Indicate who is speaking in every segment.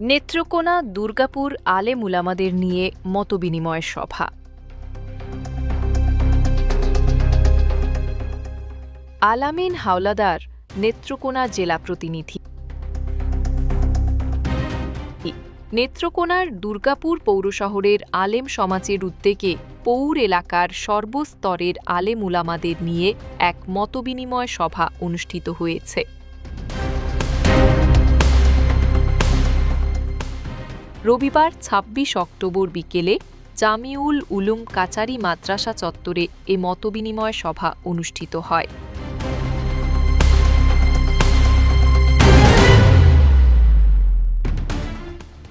Speaker 1: নেত্রকোনা, দুর্গাপুর, আলেম উলামাদের নিয়ে মতবিনিময় সভা। আলামিন হাওলাদার, নেত্রকোনা জেলা প্রতিনিধি। নেত্রকোনার দুর্গাপুর পৌর শহরের আলেম সমাজের উদ্যোগে পৌর এলাকার সর্বস্তরের আলেমুলামাদের নিয়ে এক মতবিনিময় সভা অনুষ্ঠিত হয়েছে। রবিবার ২৬ অক্টোবর বিকেলে জামিউল উলুম কাচারি মাদ্রাসা চত্বরে এ মতবিনিময় সভা অনুষ্ঠিত হয়।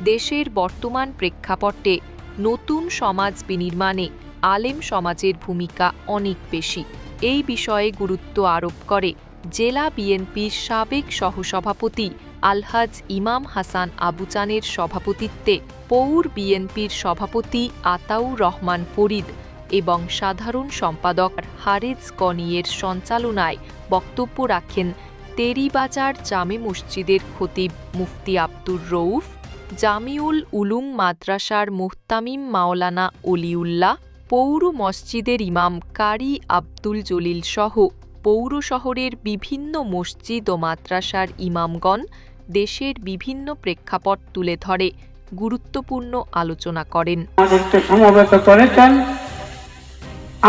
Speaker 1: দেশের বর্তমান প্রেক্ষাপটে নতুন সমাজ বিনির্মাণে আলেম সমাজের ভূমিকা অনেক বেশি। এই বিষয়ে গুরুত্ব আরোপ করে জেলা বিএনপির সাবেক সহসভাপতি আলহাজ ইমাম হাসান আবুচানের সভাপতিত্বে পৌর বিএনপির সভাপতি আতাউর রহমান ফরিদ এবং সাধারণ সম্পাদক হারেজ কনিয়ের সঞ্চালনায় বক্তব্য রাখেন তেরিবাজার জামে মসজিদের খতিব মুফতি আব্দুর রউফ, জামিউল উলুম মাদ্রাসার মুহতামিম মাওলানা অলিউল্লাহ, পৌর মসজিদের ইমাম কারি আব্দুল জলিল সহ পৌর শহরের বিভিন্ন মসজিদ ও মাদ্রাসার ইমামগণ দেশের বিভিন্ন প্রেক্ষাপট তুলে ধরে, গুরুত্বপূর্ণ আলোচনা করেন।
Speaker 2: সমবেত করেছেন।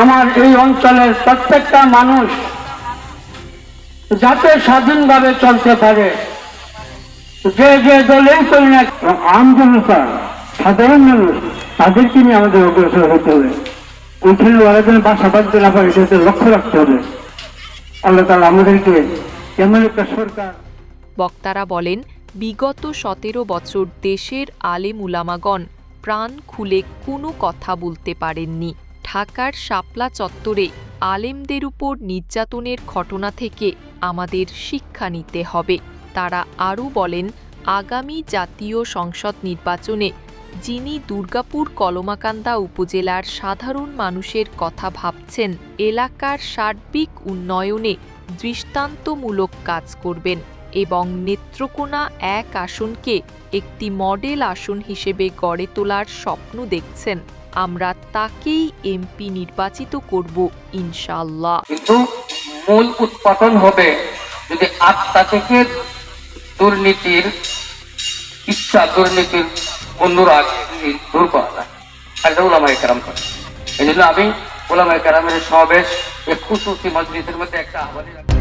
Speaker 2: আমার এই অঞ্চলের প্রত্যেকটা মানুষ যাতে স্বাধীনভাবে চলতে পারে, যে যে দলেই করি না আম জনতা, সাধারণ মানুষ, তাদেরকে নিয়ে আমাদের অগ্রসর হতে হবে। ওইখানে ওরা যেন বাসা বাঁধতে না পারে, সেটা লক্ষ্য রাখতে হবে। আল্লাহ তালা আমাদেরকে এমন একটা সরকার
Speaker 1: বক্তারা বলেন, বিগত সতেরো বছর দেশের আলেম উলামাগণ প্রাণ খুলে কোনো কথা বলতে পারেননি। ঢাকার শাপলা চত্বরে আলেমদের উপর নির্যাতনের ঘটনা থেকে আমাদের শিক্ষা নিতে হবে। তারা আরও বলেন, আগামী জাতীয় সংসদ নির্বাচনে যিনি দুর্গাপুর কলমাকান্দা উপজেলার সাধারণ মানুষের কথা ভাবছেন, এলাকার সার্বিক উন্নয়নে দৃষ্টান্তমূলক কাজ করবেন। এবং নেত্রকোনা এক আসনকে একটি মডেল আসন হিসেবে গড়ে তোলার স্বপ্ন দেখছেন। আমরা তাকেই এমপি নির্বাচিত করব ইনশাল্লাহ
Speaker 3: কিন্তু মূল উৎপাদন হবে যদি আত্মা থেকে দুর্নীতির, ইচ্ছা দুর্নীতির অনুরাগ দূর করা যায়। ওলামাই কেরাম করে এই জন্য আমি ওলামাই কেরামের সমাবেশ খুশুসি মজলিসের মধ্যে একটা আহ্বানই রাখি